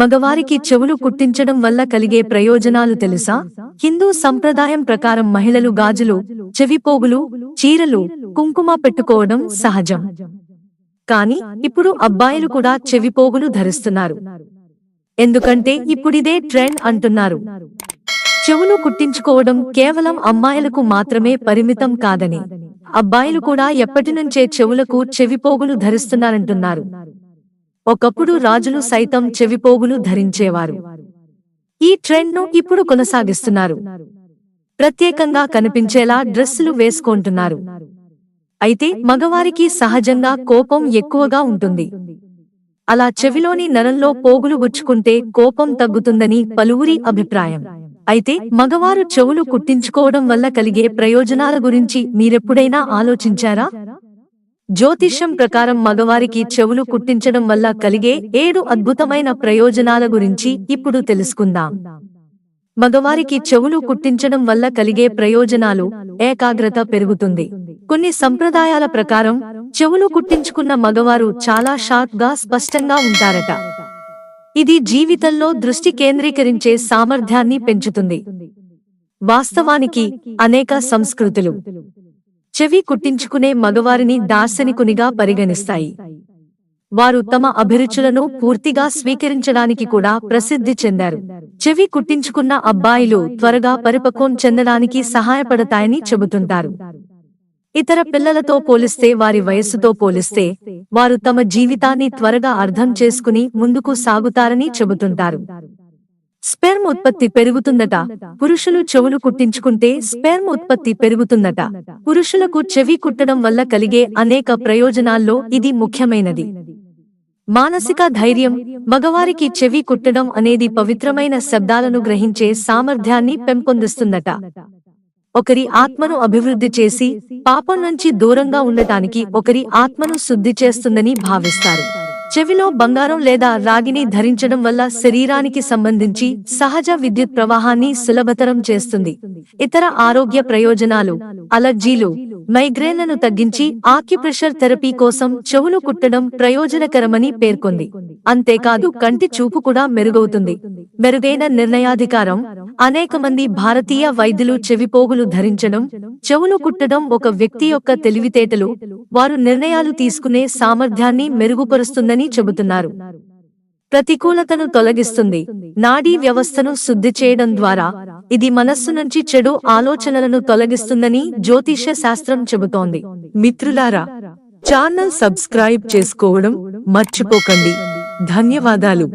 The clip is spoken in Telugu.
మగవారికి చెవులు కుట్టించడం వల్ల కలిగే ప్రయోజనాలు తెలుసా? హిందూ సంప్రదాయం ప్రకారం మహిళలు గాజులు చెవిపోగులు చీరలు కుంకుమ పెట్టుకోవడం సహజం. కాని ఇప్పుడు అబ్బాయిలు కూడా చెవిపోగులు ధరిస్తున్నారు. ఎందుకంటే ఇప్పుడిదే ట్రెండ్ అంటున్నారు. చెవులు కుట్టించుకోవడం కేవలం అమ్మాయిలకు మాత్రమే పరిమితం కాదని. అబ్బాయిలు కూడా ఎప్పటినుంచే చెవులకు చెవిపోగులు ధరిస్తున్నారంటున్నారు. ఒకప్పుడు రాజులు సైతం చెవిపోగులు ధరించేవారు. ఈ ట్రెండ్ను ఇప్పుడు కొనసాగిస్తున్నారు. ప్రత్యేకంగా కనిపించేలా డ్రెస్సులు వేసుకుంటున్నారు. అయితే మగవారికి సహజంగా కోపం ఎక్కువగా ఉంటుంది. అలా చెవిలోని నరంలో పోగులు గుచ్చుకుంటే కోపం తగ్గుతుందని పలువురి అభిప్రాయం. అయితే మగవారు చెవులు కుట్టించుకోవడం వల్ల కలిగే ప్రయోజనాల గురించి మీరెప్పుడైనా ఆలోచించారా? జ్యోతిష్యం ప్రకారం మగవారికి చెవులు కుట్టించడం వల్ల కలిగే ఏడు అద్భుతమైన ప్రయోజనాల గురించి ఇప్పుడు తెలుసుకుందాం. మగవారికి చెవులు కుట్టించడం వల్ల కలిగే ప్రయోజనాలు ఏకాగ్రత పెరుగుతుంది. కొన్ని సంప్రదాయాల ప్రకారం చెవులు కుట్టించుకున్న మగవారు చాలా షార్ప్గా స్పష్టంగా ఉంటారట. ఇది జీవితంలో దృష్టి కేంద్రీకరించే సామర్థ్యాన్ని పెంచుతుంది. వాస్తవానికి అనేక సంస్కృతులు చెవి కుట్టించుకునే మగవారిని దార్శనికునిగా పరిగణిస్తాయి. వారు తమ అభిరుచులను పూర్తిగా స్వీకరించడానికి కూడా ప్రసిద్ధి చెందారు. చెవి కుట్టించుకున్న అబ్బాయిలు త్వరగా పరిపక్వం చెందడానికి సహాయపడతాయని చెబుతుంటారు. ఇతర పిల్లలతో పోలిస్తే వారి వయస్సుతో పోలిస్తే వారు తమ జీవితాన్ని త్వరగా అర్థం చేసుకుని ముందుకు సాగుతారని చెబుతుంటారు. స్పెర్మ్ ఉత్పత్తి పెరుగుతుందట. పురుషులు చెవులు కుట్టించుకుంటే స్పెర్మ్ ఉత్పత్తి పెరుగుతుందట. పురుషులకు చెవి కుట్టడం వల్ల కలిగే అనేక ప్రయోజనాల్లో ఇది ముఖ్యమైనది. మానసిక ధైర్యం మగవారికి చెవి కుట్టడం అనేది పవిత్రమైన శబ్దాలను గ్రహించే సామర్థ్యాన్ని పెంపొందిస్తుందట. ఒకరి ఆత్మను అభివృద్ధి చేసి పాపం నుంచి దూరంగా ఉండటానికి ఒకరి ఆత్మను శుద్ధి చేస్తుందని భావిస్తారు. చెవిలో బంగారం లేదా రాగిని ధరించడం వల్ల శరీరానికి సంబంధించి సహజ విద్యుత్ ప్రవాహాన్ని సులభతరం చేస్తుంది. ఇతర ఆరోగ్య ప్రయోజనాలు అలర్జీలు మైగ్రేన్లను తగ్గించి ఆక్యుప్రెషర్ థెరపీ కోసం చెవులు కుట్టడం ప్రయోజనకరమని పేర్కొంది. అంతేకాదు కంటి చూపు కూడా మెరుగవుతుంది. మెరుగైన నిర్ణయాధికారం అనేక మంది భారతీయ వైద్యులు చెవిపోగులు ధరించడం చెవులు కుట్టడం ఒక వ్యక్తి యొక్క తెలివితేటలు వారు నిర్ణయాలు తీసుకునే సామర్థ్యాన్ని మెరుగుపరుస్తుందని చెబుతున్నారు. ప్రతికూలతను తొలగిస్తుంది. నాడీ వ్యవస్థను శుద్ధి చేయడం ద్వారా ఇది మనస్సు నుంచి చెడు ఆలోచనలను తొలగిస్తుందని జ్యోతిష్య శాస్త్రం చెబుతోంది. మిత్రులారా ఛానల్ సబ్స్క్రైబ్ చేసుకోవడం మర్చిపోకండి. ధన్యవాదాలు.